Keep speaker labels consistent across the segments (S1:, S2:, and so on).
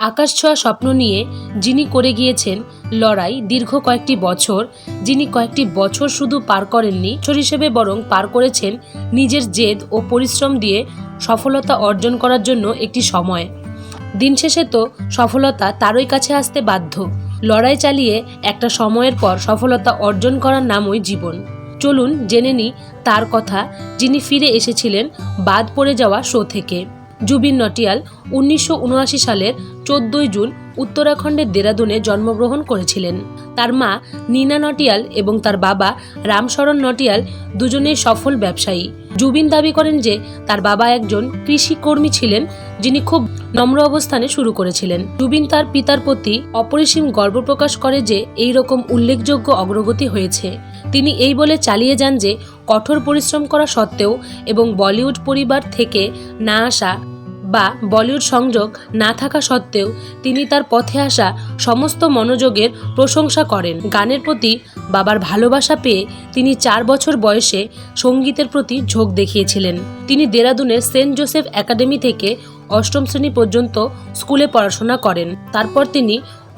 S1: আকাশ ছোঁয়া স্বপ্ন নিয়ে যিনি করে গিয়েছেন লড়াই দীর্ঘ কয়েকটি বছর, যিনি কয়েকটি বছর শুধু পার করেননি, বছর হিসেবে বরং পার করেছেন নিজের জেদ ও পরিশ্রম দিয়ে সফলতা অর্জন করার জন্য একটি সময়। দিন শেষে তো সফলতা তারই কাছে আসতে বাধ্য। লড়াই চালিয়ে একটা সময়ের পর সফলতা অর্জন করার নামই জীবন। চলুন জেনে নিই তার কথা যিনি ফিরে এসেছিলেন বাদ পড়ে যাওয়া শো থেকে। জুবিন নটিয়াল উনিশশো উনআশি সালের চোদ্দই জুন উত্তরাখণ্ডের দেরাদুনে জন্মগ্রহণ করেছিলেন। তার মা নীনা নটিয়াল এবং তার বাবা রামশরণ নটিয়াল দুজনেই সফল ব্যবসায়ী। জুবিন দাবি করেন যে, তার বাবা একজন কৃষিকর্মী ছিলেন যিনি খুব নম্র অবস্থানে শুরু করেছিলেন। জুবিন তার পিতার প্রতি অপরিসীম গর্ব প্রকাশ করে যে, এই রকম উল্লেখযোগ্য অগ্রগতি হয়েছে। তিনি এই বলে চালিয়ে যান যে, কঠোর পরিশ্রম করা সত্ত্বেও এবং বলিউড পরিবার থেকে না আসা বা বলিউড সংযোগ না থাকা সত্ত্বেও তিনি তার পথে আসা সমস্ত মনোযোগের প্রশংসা করেন। গানের প্রতি বাবার ভালোবাসা পেয়ে তিনি চার বছর বয়সে সঙ্গীতের প্রতি ঝোঁক দেখিয়েছিলেন। তিনি দেরাদুনের সেন্ট জোসেফ একাডেমি থেকে অষ্টম শ্রেণি পর্যন্ত স্কুলে পড়াশোনা করেন। তারপর তিনি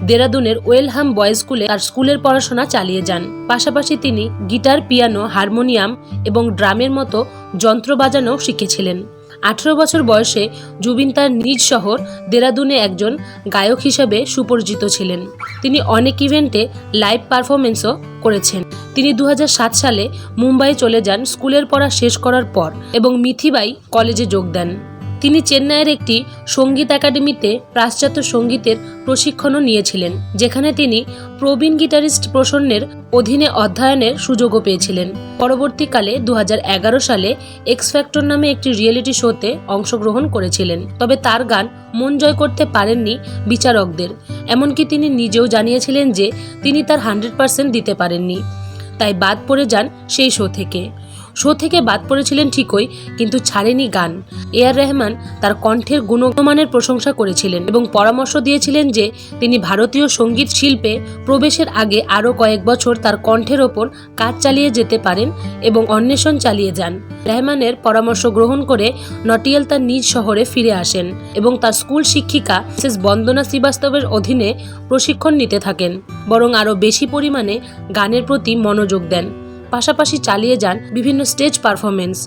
S1: দেরাদুনের ওয়েলহাম বয়েজ স্কুলে তার স্কুলের পড়াশোনা চালিয়ে যান। পাশাপাশি তিনি গিটার, পিয়ানো, হারমোনিয়াম এবং ড্রামের মতো যন্ত্র বাজানো শিখেছিলেন। আঠেরো বছর বয়সে জুবিন তার নিজ শহর দেরাদুনে একজন গায়ক হিসাবে সুপরিচিত ছিলেন। তিনি অনেক ইভেন্টে লাইভ পারফরমেন্সও করেছেন। তিনি দু হাজার সাত সালে মুম্বাই চলে যান স্কুলের পড়া শেষ করার পর এবং মিথিবাই কলেজে যোগ দেন। তিনি চেন্নাইয়ের একটি সংগীত একাডেমিতে পাশ্চাত্য সঙ্গীতের প্রশিক্ষণও নিয়েছিলেন, যেখানে তিনি প্রবীণ গিটারিস্ট প্রসন্নের অধীনে অধ্যয়নের সুযোগও পেয়েছিলেন। পরবর্তীকালে দু হাজার এগারো সালে এক্স ফ্যাক্টর নামে একটি রিয়েলিটি শোতে অংশগ্রহণ করেছিলেন, তবে তার গান মন জয় করতে পারেননি বিচারকদের, এমনকি তিনি নিজেও জানিয়েছিলেন যে তিনি তার হান্ড্রেড পার্সেন্ট দিতে পারেননি। তাই বাদ পড়ে যান সেই শো থেকে। শো থেকে বাদ পড়েছিলেন ঠিকই, কিন্তু ছাড়েনি গান। এ আর রহমান তার কণ্ঠের গুণমানের প্রশংসা করেছিলেন এবং পরামর্শ দিয়েছিলেন যে তিনি ভারতীয় সংগীত শিল্পে প্রবেশের আগে আরও কয়েক বছর তার কণ্ঠের ওপর কাজ চালিয়ে যেতে পারেন এবং অন্বেষণ চালিয়ে যান। রহমানের পরামর্শ গ্রহণ করে নটিয়াল তার নিজ শহরে ফিরে আসেন এবং তার স্কুল শিক্ষিকা মিসেস বন্দনা শ্রীবাস্তবের অধীনে প্রশিক্ষণ নিতে থাকেন, বরং আরও বেশি পরিমাণে গানের প্রতি মনোযোগ দেন। পাশাপাশি চালিয়ে যান বিভিন্ন স্টেজ পারফরমেন্স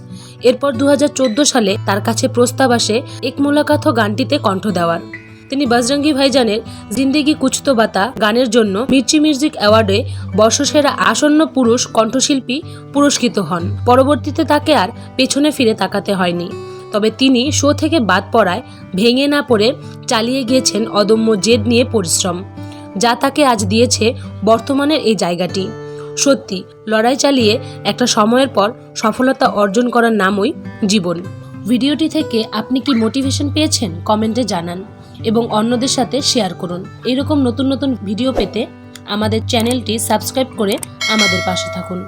S1: এরপর দু হাজার চোদ্দ সালে তার কাছে প্রস্তাব আসে এক মোলাকাথ গানটিতে কণ্ঠ দেওয়ার। তিনি বজরঙ্গি ভাইজানের জিন্দেগি কুচতো বাতা গানের জন্য মির্চি মিউজিক অ্যাওয়ার্ডে বর্ষসেরা আসন্ন পুরুষ কণ্ঠশিল্পী পুরস্কৃত হন। পরবর্তীতে তাকে আর পেছনে ফিরে তাকাতে হয়নি। তবে তিনি শো থেকে বাদ পড়ায় ভেঙে না পড়ে চালিয়ে গিয়েছেন অদম্য জেদ নিয়ে পরিশ্রম, যা তাকে আজ দিয়েছে বর্তমানের এই জায়গাটি। সত্যি, লড়াই চালিয়ে একটা সময়ের পর সফলতা অর্জন করার নামই জীবন। ভিডিওটি থেকে আপনি কি মোটিভেশন পেয়েছেন কমেন্টে জানান এবং অন্যদের সাথে শেয়ার করুন। এরকম নতুন নতুন ভিডিও পেতে আমাদের চ্যানেলটি সাবস্ক্রাইব করে আমাদের পাশে থাকুন।